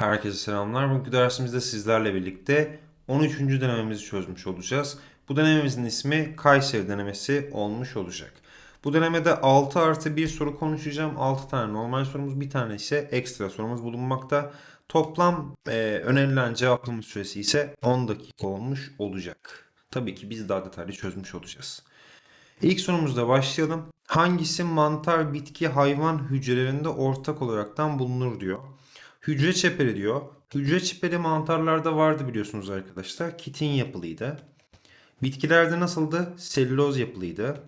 Herkese selamlar. Bugünkü dersimizde sizlerle birlikte 13. denememizi çözmüş olacağız. Bu denememizin ismi Kayseri denemesi olmuş olacak. Bu denemede 6 artı 1 soru konuşacağım. 6 tane normal sorumuz, bir tane ise ekstra sorumuz bulunmakta. Toplam e, önerilen cevaplama süresi ise 10 dakika olmuş olacak. Tabii ki biz daha detaylı çözmüş olacağız. İlk sorumuzda başlayalım. Hangisi mantar, bitki, hayvan hücrelerinde ortak olaraktan bulunur diyor. Hücre çeperi diyor. Hücre çeperi mantarlarda vardı biliyorsunuz arkadaşlar. Kitin yapılıydı. Bitkilerde nasıldı? Selüloz yapılıydı.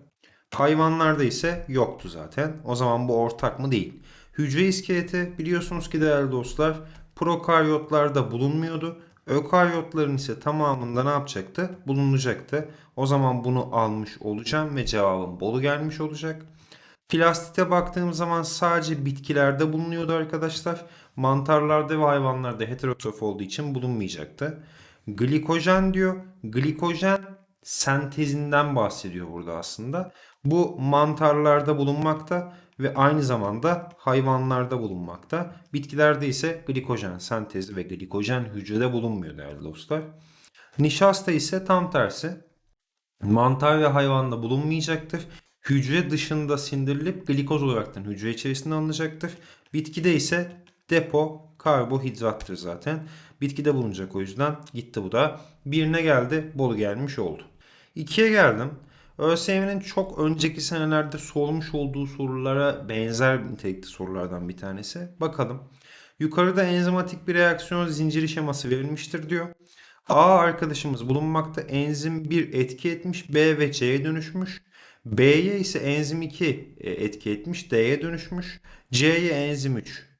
Hayvanlarda ise yoktu zaten. O zaman bu ortak mı değil. Hücre iskeleti biliyorsunuz ki değerli dostlar prokaryotlarda bulunmuyordu. Ökaryotların ise tamamında ne yapacaktı? Bulunacaktı. O zaman bunu almış olacağım ve cevabım bolu gelmiş olacak. Plastite baktığım zaman sadece bitkilerde bulunuyordu arkadaşlar. Mantarlarda ve hayvanlarda heterotrof olduğu için bulunmayacaktı. Glikojen diyor. Glikojen sentezinden bahsediyor burada aslında. Bu mantarlarda bulunmakta ve aynı zamanda hayvanlarda bulunmakta. Bitkilerde ise glikojen sentezi ve glikojen hücrede bulunmuyor değerli dostlar. Nişasta ise tam tersi. Mantar ve hayvanda bulunmayacaktır. Hücre dışında sindirilip glikoz olaraktan hücre içerisinde alınacaktır. Bitkide ise depo karbohidrattır zaten. Bitkide bulunacak o yüzden gitti bu da. Birine geldi bolu gelmiş oldu. İkiye geldim. ÖSYM'nin çok önceki senelerde sormuş olduğu sorulara benzer nitelikli sorulardan bir tanesi. Bakalım. Yukarıda enzimatik bir reaksiyon zinciri şeması verilmiştir diyor. A arkadaşımız bulunmakta enzim 1 etki etmiş, B ve C'ye dönüşmüş. B'ye ise enzim 2 e, etki etmiş, D'ye dönüşmüş. C'ye enzim 3 e,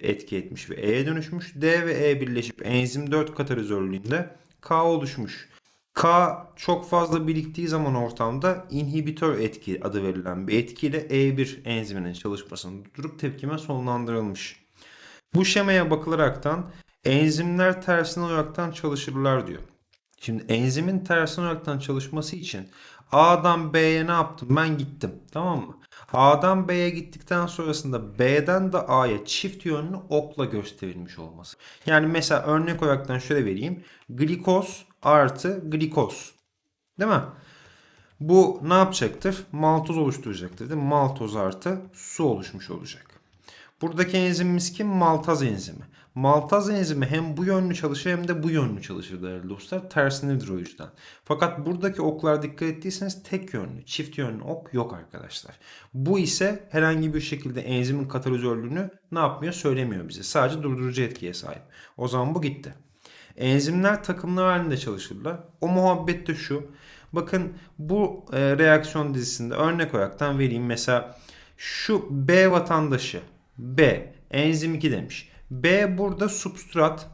etki etmiş ve E'ye dönüşmüş. D ve E birleşip enzim 4 katalizörlüğünde K oluşmuş. K çok fazla biriktiği zaman ortamda inhibitör etki adı verilen bir etkiyle E1 enziminin çalışmasını durdurup tepkime sonlandırılmış. Bu şemaya bakılaraktan enzimler tersine olaraktan çalışırlar diyor. Şimdi enzimin tersine olaraktan çalışması için A'dan B'ye ne yaptım? Ben gittim. Tamam mı? A'dan B'ye gittikten sonrasında B'den de A'ya çift yönlü okla gösterilmiş olması. Yani mesela örnek olaraktan şöyle vereyim. Glikoz artı glikoz. Değil mi? Bu ne yapacaktır? Maltoz oluşturacaktır. Değil mi? Maltoz artı su oluşmuş olacak. Buradaki enzimimiz kim? Maltaz enzimi. Maltaz enzimi hem bu yönlü çalışır hem de bu yönlü çalışır değerli dostlar. Tersinedir o yüzden. Fakat buradaki oklar dikkat ettiyseniz tek yönlü, çift yönlü ok yok arkadaşlar. Bu ise herhangi bir şekilde enzimin katalizörlüğünü ne yapmıyor söylemiyor bize. Sadece durdurucu etkiye sahip. O zaman bu gitti. Enzimler takımlar halinde çalışırlar. O muhabbet de şu. Bakın bu e, reaksiyon dizisinde örnek olaraktan vereyim. Mesela şu B vatandaşı B enzim 2 demiş. B burada substrat.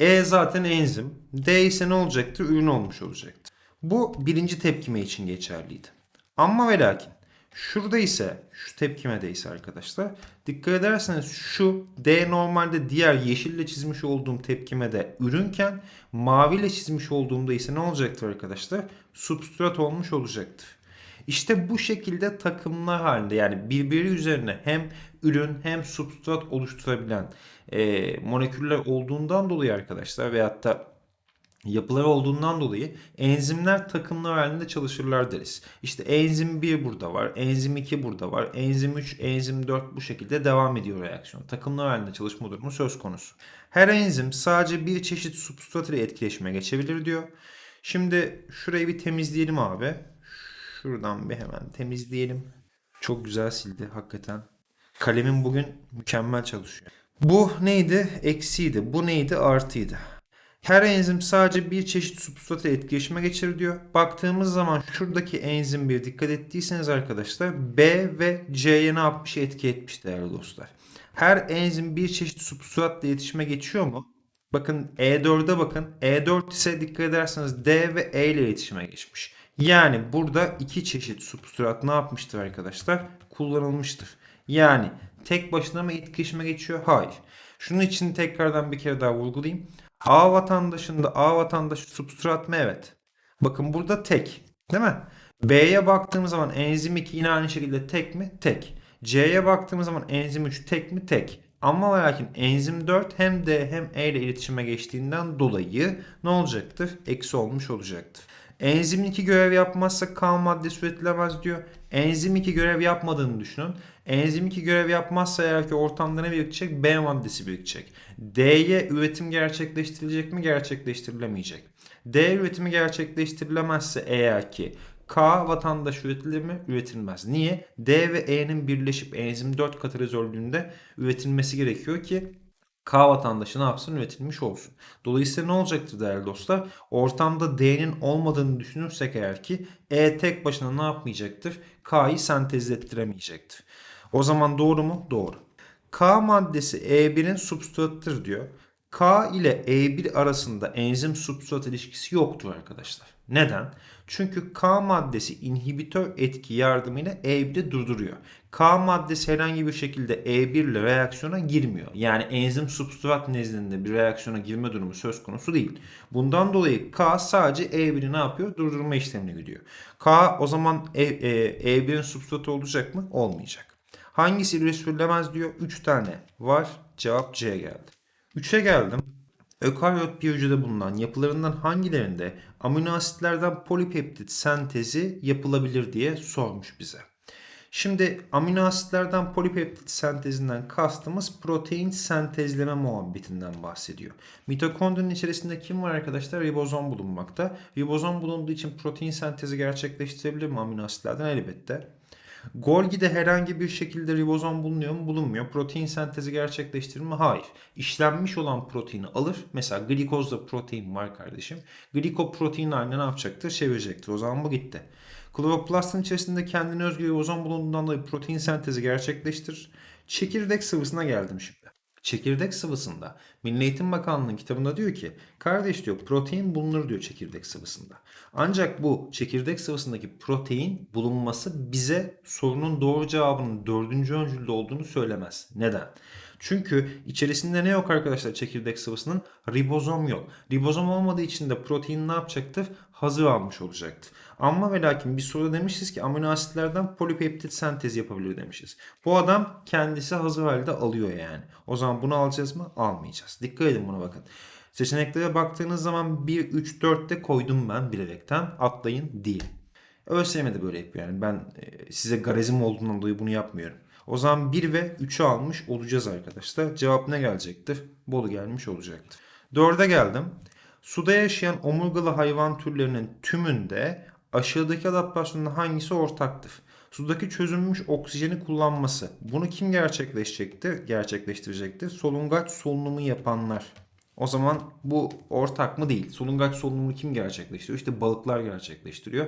E zaten enzim. D ise ne olacaktır? Ürün olmuş olacaktır. Bu birinci tepkime için geçerliydi. Ama ve lakin şurada ise şu tepkimede ise arkadaşlar dikkat ederseniz şu D normalde diğer yeşille çizmiş olduğum tepkimede ürünken maviyle çizmiş olduğumda ise ne olacaktır arkadaşlar? Substrat olmuş olacaktır. İşte bu şekilde takımlar halinde yani birbiri üzerine hem ürün hem substrat oluşturabilen e, moleküller olduğundan dolayı arkadaşlar veyahut da yapıları olduğundan dolayı enzimler takımlar halinde çalışırlar deriz. İşte enzim 1 burada var, enzim 2 burada var, enzim 3, enzim 4 bu şekilde devam ediyor reaksiyon. Takımlar halinde çalışma durumu söz konusu. Her enzim sadece bir çeşit substrat ile etkileşime geçebilir diyor. Şimdi şurayı bir temizleyelim abi. Şuradan bir hemen temizleyelim. Çok güzel sildi hakikaten. Kalemim bugün mükemmel çalışıyor. Bu neydi? Eksiydi. Bu neydi? Artıydı. Her enzim sadece bir çeşit substrata etkileşime geçirir diyor. Baktığımız zaman şuradaki enzim bir dikkat ettiyseniz arkadaşlar B ve C'ye ne yapmış? Etki etmiş değerli dostlar. Her enzim bir çeşit substratla iletişime geçiyor mu? Bakın E4'e bakın. E4 ise dikkat ederseniz D ve E ile iletişime geçmiş. Yani burada iki çeşit substrat ne yapmıştır arkadaşlar? Kullanılmıştır. Yani tek başına mı etkileşime geçiyor? Hayır. Şunun için tekrardan bir kere daha vurgulayayım. A vatandaşında A vatandaşı substrat mı? Evet. Bakın burada tek. Değil mi? B'ye baktığımız zaman enzim 2 yine aynı şekilde tek mi? Tek. C'ye baktığımız zaman enzim 3 tek mi? Tek. Ama ve lakin enzim 4 hem D hem E ile iletişime geçtiğinden dolayı ne olacaktır? Eksi olmuş olacaktır. Enzim 2 görev yapmazsa K maddesi üretilemez diyor. Enzim 2 görev yapmadığını düşünün. Enzim 2 görev yapmazsa eğer ki ortamda ne birikecek? B maddesi birikecek. D'ye üretim gerçekleştirilecek mi? Gerçekleştirilemeyecek. D üretimi gerçekleştirilemezse eğer ki K vatandaş üretilir mi? Üretilmez. Niye? D ve E'nin birleşip enzim 4 katalizörlüğünde üretilmesi gerekiyor ki K vatandaşı ne yapsın? Üretilmiş olsun. Dolayısıyla ne olacaktır değerli dostlar? Ortamda D'nin olmadığını düşünürsek eğer ki E tek başına ne yapmayacaktır? K'yı sentezlettiremeyecektir. O zaman doğru mu? Doğru. K maddesi E1'in substratıdır diyor. K ile E1 arasında enzim substrat ilişkisi yoktur arkadaşlar. Neden? Çünkü K maddesi inhibitör etki yardımıyla E1'i durduruyor. K maddesi herhangi bir şekilde E1 ile reaksiyona girmiyor. Yani enzim substrat nezdinde bir reaksiyona girme durumu söz konusu değil. Bundan dolayı K sadece E1'i ne yapıyor? Durdurma işlemine gidiyor. K o zaman E, e, E1'in substratı olacak mı? Olmayacak. Hangisi üretililemez diyor? 3 tane var. Cevap C geldi. 3'e geldim. Ökaryot bir hücrede bulunan yapılarından hangilerinde amino asitlerden polipeptit sentezi yapılabilir diye sormuş bize. Şimdi amino asitlerden polipeptit sentezinden kastımız protein sentezleme muhabbetinden bahsediyor. Mitokondrinin içerisinde kim var arkadaşlar? Ribozom bulunmakta. Ribozom bulunduğu için protein sentezi gerçekleştirebilir mi amino asitlerden? Elbette. Golgi'de herhangi bir şekilde ribozom bulunuyor mu? Bulunmuyor. Protein sentezi gerçekleştirir mi? Hayır. İşlenmiş olan proteini alır. Mesela glikozda protein var kardeşim. Glikoprotein haline ne yapacaktır? Çevirecektir. O zaman bu gitti. Kloroplastın içerisinde kendine özgü ribozom bulunduğundan dolayı protein sentezi gerçekleştirir. Çekirdek sıvısına geldim şimdi. Çekirdek sıvısında Milli Eğitim Bakanlığı'nın kitabında diyor ki kardeş diyor protein bulunur diyor çekirdek sıvısında. Ancak bu çekirdek sıvısındaki protein bulunması bize sorunun doğru cevabının dördüncü öncülde olduğunu söylemez. Neden? Çünkü içerisinde ne yok arkadaşlar çekirdek sıvısının? Ribozom yok. Ribozom olmadığı için de protein ne yapacaktır? Hazır almış olacaktır. Ama ve lakin bir soruda demişiz ki amino asitlerden polipeptit sentezi yapabilir demişiz. Bu adam kendisi hazır halde alıyor yani. O zaman bunu alacağız mı? Almayacağız. Dikkat edin buna bakın. Seçeneklere baktığınız zaman 1, 3, 4'te koydum ben bilerekten. Atlayın değil. ÖSYM de böyle yapıyor yani. Ben e, size garezim olduğundan dolayı bunu yapmıyorum. O zaman 1 ve 3'ü almış olacağız arkadaşlar. Cevap ne gelecektir? Bolu gelmiş olacaktır. 4'e geldim. Suda yaşayan omurgalı hayvan türlerinin tümünde aşağıdaki adaptasyonda hangisi ortaktır? Sudaki çözünmüş oksijeni kullanması. Bunu kim gerçekleşecektir? Gerçekleştirecektir. Solungaç solunumu yapanlar. O zaman bu ortak mı değil? Solungaç solunumunu kim gerçekleştiriyor? İşte balıklar gerçekleştiriyor.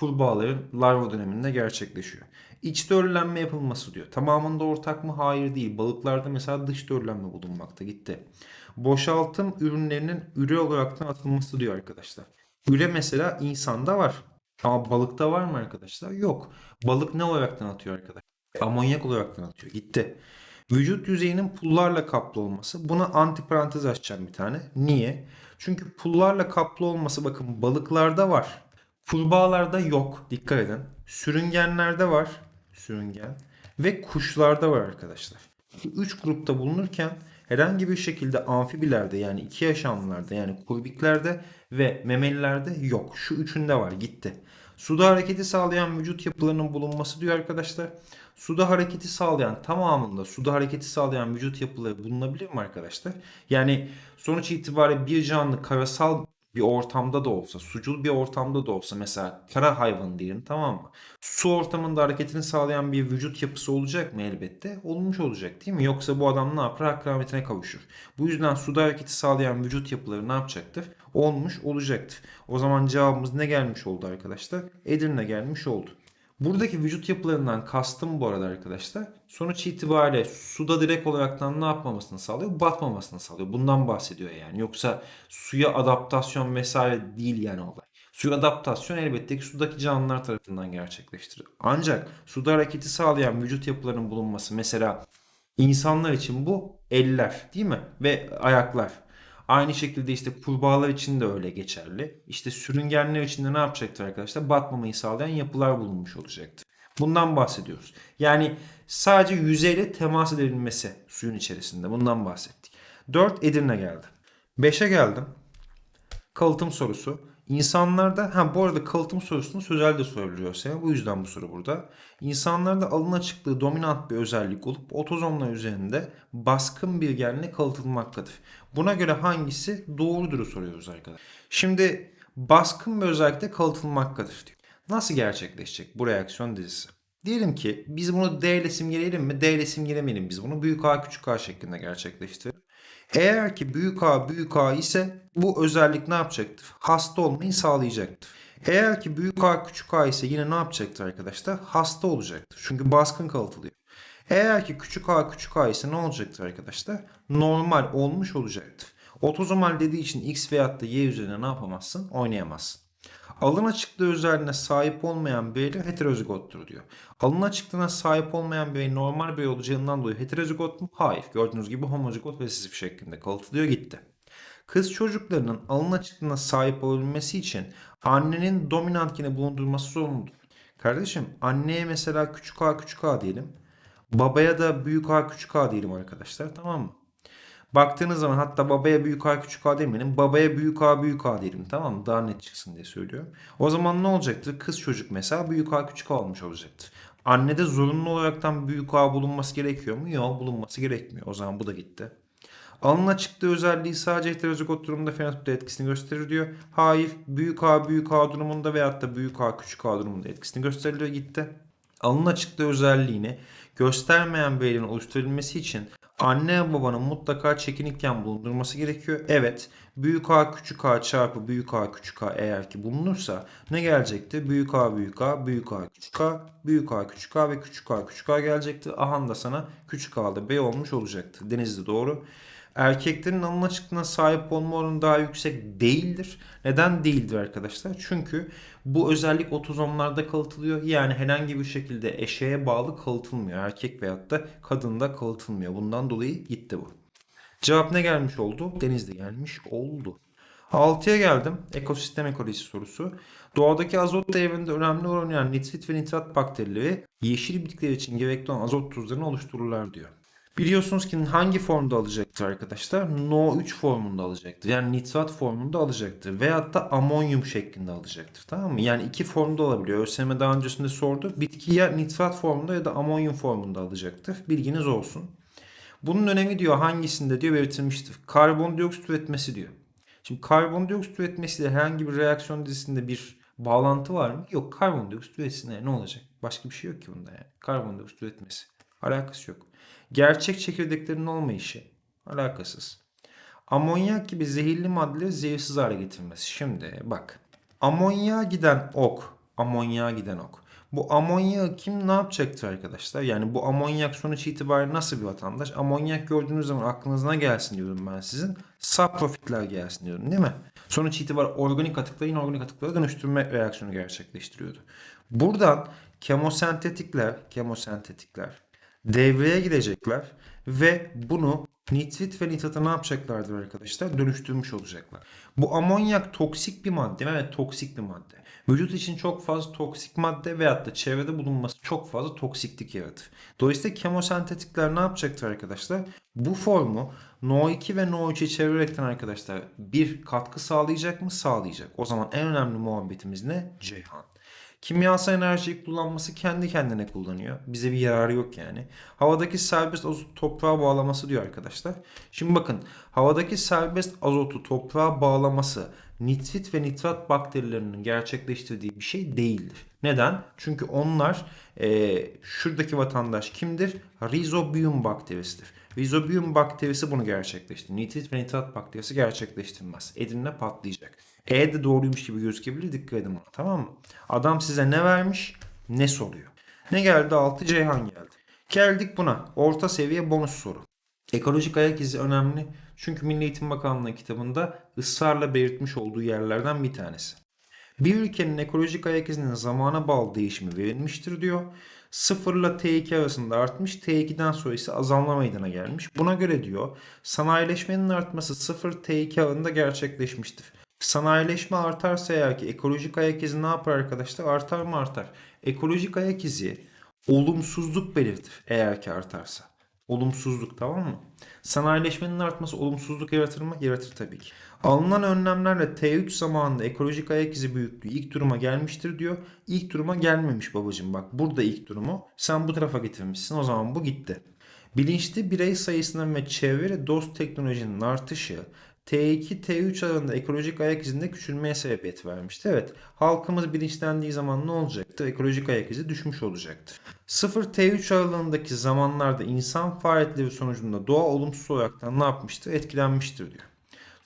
Kurbağaların larva döneminde gerçekleşiyor. İç döllenme yapılması diyor. Tamamında ortak mı? Hayır değil. Balıklarda mesela dış döllenme bulunmakta. Gitti. Boşaltım ürünlerinin üre olaraktan atılması diyor arkadaşlar. Üre mesela insanda var. Ama balıkta var mı arkadaşlar? Yok. Balık ne olaraktan atıyor arkadaşlar? Amonyak olaraktan atıyor. Gitti. Vücut yüzeyinin pullarla kaplı olması. Buna antiparantez açacağım bir tane. Niye? Çünkü pullarla kaplı olması bakın balıklarda var. Kurbağalarda yok. Dikkat edin. Sürüngenlerde var. Sürüngen. Ve kuşlarda var arkadaşlar. Üç grupta bulunurken herhangi bir şekilde amfibilerde yani iki yaşamlılarda yani kurbiklerde ve memelilerde yok. Şu üçünde var gitti. Suda hareketi sağlayan vücut yapılarının bulunması diyor arkadaşlar. Suda hareketi sağlayan tamamında suda hareketi sağlayan vücut yapıları bulunabilir mi arkadaşlar? Yani sonuç itibariyle bir canlı karasal bir ortamda da olsa, sucul bir ortamda da olsa mesela kara hayvan diyelim tamam mı? Su ortamında hareketini sağlayan bir vücut yapısı olacak mı elbette? Olmuş olacak değil mi? Yoksa bu adam ne yapar? Hak rahmetine kavuşur. Bu yüzden suda hareketi sağlayan vücut yapıları ne yapacaktır? Olmuş olacaktır. O zaman cevabımız ne gelmiş oldu arkadaşlar? Edirne gelmiş oldu. Buradaki vücut yapılarından kastım bu arada arkadaşlar. Sonuç itibariyle suda direkt olaraktan ne yapmamasını sağlıyor? Batmamasını sağlıyor. Bundan bahsediyor yani. Yoksa suya adaptasyon vesaire değil yani olay. Suya adaptasyon elbette ki sudaki canlılar tarafından gerçekleştirilir. Ancak suda hareketi sağlayan vücut yapılarının bulunması mesela insanlar için bu eller değil mi? Ve ayaklar. Aynı şekilde işte kurbağalar için de öyle geçerli. İşte sürüngenler için de ne yapacaktır arkadaşlar? Batmamayı sağlayan yapılar bulunmuş olacaktır. Bundan bahsediyoruz. Yani sadece yüzeyle temas edebilmesi suyun içerisinde. Bundan bahsettik. 4 Edirne geldi. 5'e geldim. Kalıtım sorusu. İnsanlarda, ha bu arada kalıtım sorusunu sözel de soruluyor sana. Bu yüzden bu soru burada. İnsanlarda alın açıklığı dominant bir özellik olup otozomlar üzerinde baskın bir genle kalıtılmaktadır. Buna göre hangisi doğrudur soruyoruz arkadaşlar. Şimdi baskın bir özellikle kalıtılmaktadır diyor. Nasıl gerçekleşecek bu reaksiyon dizisi? Diyelim ki biz bunu D ile simgeleyelim mi? D ile simgelemeyelim biz bunu. Büyük A küçük A şeklinde gerçekleştirelim. Eğer ki büyük A büyük A ise bu özellik ne yapacaktır? Hasta olmayı sağlayacaktır. Eğer ki büyük A küçük A ise yine ne yapacaktır arkadaşlar? Hasta olacaktır. Çünkü baskın kalıtılıyor. Eğer ki küçük a küçük a ise ne olacaktır arkadaşlar? Normal olmuş olacaktır. Otozomal dediği için x veyahut da y üzerine ne yapamazsın? Oynayamazsın. Alın açıklığı özelliğine sahip olmayan birey heterozigottur diyor. Alın açıklığına sahip olmayan birey normal birey olacağından dolayı heterozigot mu? Hayır. Gördüğünüz gibi homozigot ve sisif şeklinde kalıtılıyor gitti. Kız çocuklarının alın açıklığına sahip olabilmesi için annenin dominant gene bulundurması zorunludur. Kardeşim anneye mesela küçük a küçük a diyelim. Babaya da büyük A küçük A diyelim arkadaşlar tamam mı? Baktığınız zaman hatta babaya büyük A küçük A demeyelim. Babaya büyük A büyük A diyelim tamam mı? Daha net çıksın diye söylüyorum. O zaman ne olacaktır? Kız çocuk mesela büyük A küçük A olmuş olacaktır. Annede zorunlu olaraktan büyük A bulunması gerekiyor mu? Yok bulunması gerekmiyor. O zaman bu da gitti. Alın açıklığı özelliği sadece heterozigot durumunda fenotipte etkisini gösterir diyor. Hayır. Büyük A büyük A durumunda veyahut da büyük A küçük A durumunda etkisini gösteriliyor gitti. Alın açıklığı özelliğini göstermeyen bir elin oluşturabilmesi için anne babanın mutlaka çekinikken bulundurması gerekiyor. Evet büyük A küçük A çarpı büyük A küçük A eğer ki bulunursa ne gelecekti? Büyük A büyük A büyük A küçük A büyük A küçük A ve küçük A küçük A gelecekti. Ahan da sana küçük A'da B olmuş olacaktı. Denizli doğru. Erkeklerin alın açıklığına sahip olma oranı daha yüksek değildir. Neden değildir arkadaşlar? Çünkü bu özellik otozomlarda kalıtılıyor. Yani herhangi bir şekilde eşeğe bağlı kalıtılmıyor. Erkek veyahut da kadında kalıtılmıyor. Bundan dolayı gitti bu. Cevap ne gelmiş oldu? Denizde gelmiş oldu. 6'ya geldim. Ekosistem ekolojisi sorusu. Doğadaki azot devriminde önemli rol oynayan nitrit ve nitrat bakterileri yeşil bitkiler için gerekli olan azot tuzlarını oluştururlar diyor. Biliyorsunuz ki hangi formda alacaktır arkadaşlar? NO3 formunda alacaktır. Yani nitrat formunda alacaktır. Veyahut da amonyum şeklinde alacaktır. Tamam mı? Yani iki formda olabiliyor. ÖSYM daha öncesinde sordu. Bitki ya nitrat formunda ya da amonyum formunda alacaktır. Bilginiz olsun. Bunun önemi diyor hangisinde diyor belirtilmiştir. Karbondioksit üretmesi diyor. Şimdi karbondioksit üretmesiyle herhangi bir reaksiyon dizisinde bir bağlantı var mı? Yok. Karbondioksit üretsin ne olacak? Başka bir şey yok ki bunda yani. Karbondioksit üretmesi. Alakası yok. Gerçek çekirdeklerin olmayışı. Alakasız. Amonyak gibi zehirli maddeleri zehirsiz hale getirmesi. Şimdi bak. Amonyağa giden ok. Amonyağa giden ok. Bu amonyağı kim ne yapacaktır arkadaşlar? Yani bu amonyak sonuç itibariyle nasıl bir vatandaş? Amonyak gördüğünüz zaman aklınıza gelsin diyorum ben sizin. Saprofitler gelsin diyorum değil mi? Sonuç itibariyle organik atıkları inorganik atıklara dönüştürme reaksiyonu gerçekleştiriyordu. Buradan kemosentetikler, kemosentetikler devreye girecekler ve bunu nitrit ve nitrata ne yapacaklardır arkadaşlar? Dönüştürmüş olacaklar. Bu amonyak toksik bir madde? Evet toksik bir madde. Vücut için çok fazla toksik madde veyahut da çevrede bulunması çok fazla toksiklik yaratır. Dolayısıyla kemosentetikler ne yapacaktır arkadaşlar? Bu formu NO2 ve NO3'e çevirerekten arkadaşlar bir katkı sağlayacak mı? Sağlayacak. O zaman en önemli muhabbetimiz ne? Ceyhan. Kimyasal enerjiyi kullanması kendi kendine kullanıyor. Bize bir yararı yok yani. Havadaki serbest azotu toprağa bağlaması diyor arkadaşlar. Şimdi bakın havadaki serbest azotu toprağa bağlaması nitrit ve nitrat bakterilerinin gerçekleştirdiği bir şey değildir. Neden? Çünkü onlar e, şuradaki vatandaş kimdir? Rhizobium bakterisidir. Rhizobium bakterisi bunu gerçekleştirir. Nitrit ve nitrat bakterisi gerçekleştirmez. Edirne patlayacak. E de doğruymuş gibi gözükebilir. Dikkat edin buna. Tamam mı? Adam size ne vermiş? Ne soruyor? Ne geldi? 6 Ceyhan geldi. Geldik buna. Orta seviye bonus soru. Ekolojik ayak izi önemli. Çünkü Milli Eğitim Bakanlığı kitabında ısrarla belirtmiş olduğu yerlerden bir tanesi. Bir ülkenin ekolojik ayak izinin zamana bağlı değişimi verilmiştir diyor. 0 ile T2 arasında artmış. T2'den sonra ise azalma meydana gelmiş. Buna göre diyor sanayileşmenin artması 0 T2 arasında gerçekleşmiştir. Sanayileşme artarsa eğer ki ekolojik ayak izi ne yapar arkadaşlar? Artar mı artar? Ekolojik ayak izi olumsuzluk belirtir eğer ki artarsa. Olumsuzluk tamam mı? Sanayileşmenin artması olumsuzluk yaratır mı? Yaratır tabii ki. Alınan önlemlerle T3 zamanında ekolojik ayak izi büyüklüğü ilk duruma gelmiştir diyor. İlk duruma gelmemiş babacığım bak burada ilk durumu sen bu tarafa getirmişsin o zaman bu gitti. Bilinçli birey sayısının ve çevre dost teknolojinin artışı T2, T3 aralığında ekolojik ayak izinde küçülmeye sebebiyet vermişti. Evet, halkımız bilinçlendiği zaman ne olacaktı? Ekolojik ayak izi düşmüş olacaktı. 0-T3 aralığındaki zamanlarda insan faaliyetleri sonucunda doğa olumsuz olaraktan ne yapmıştır? Etkilenmiştir diyor.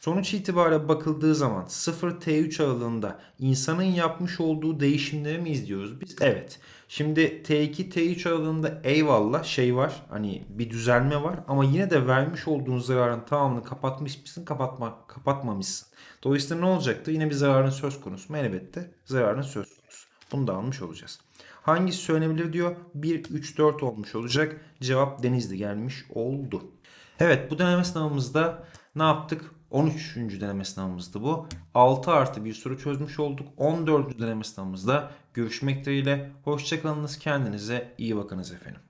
Sonuç itibariyle bakıldığı zaman 0-T3 aralığında insanın yapmış olduğu değişimleri mi izliyoruz biz? Evet. Şimdi T2, T3 aralığında eyvallah şey var. Hani bir düzelme var ama yine de vermiş olduğun zararın tamamını kapatmış mısın? Kapatma, kapatmamışsın. Dolayısıyla ne olacaktı? Yine bir zararın söz konusu mu? Elbette zararın söz konusu. Bunu da almış olacağız. Hangisi söylenebilir diyor? 1, 3, 4 olmuş olacak. Cevap Denizli gelmiş oldu. Evet bu deneme sınavımızda ne yaptık? 13. deneme sınavımızdı bu. 6 artı bir soru çözmüş olduk. 14. deneme sınavımızda görüşmek dileğiyle. Hoşçakalınız kendinize iyi bakınız efendim.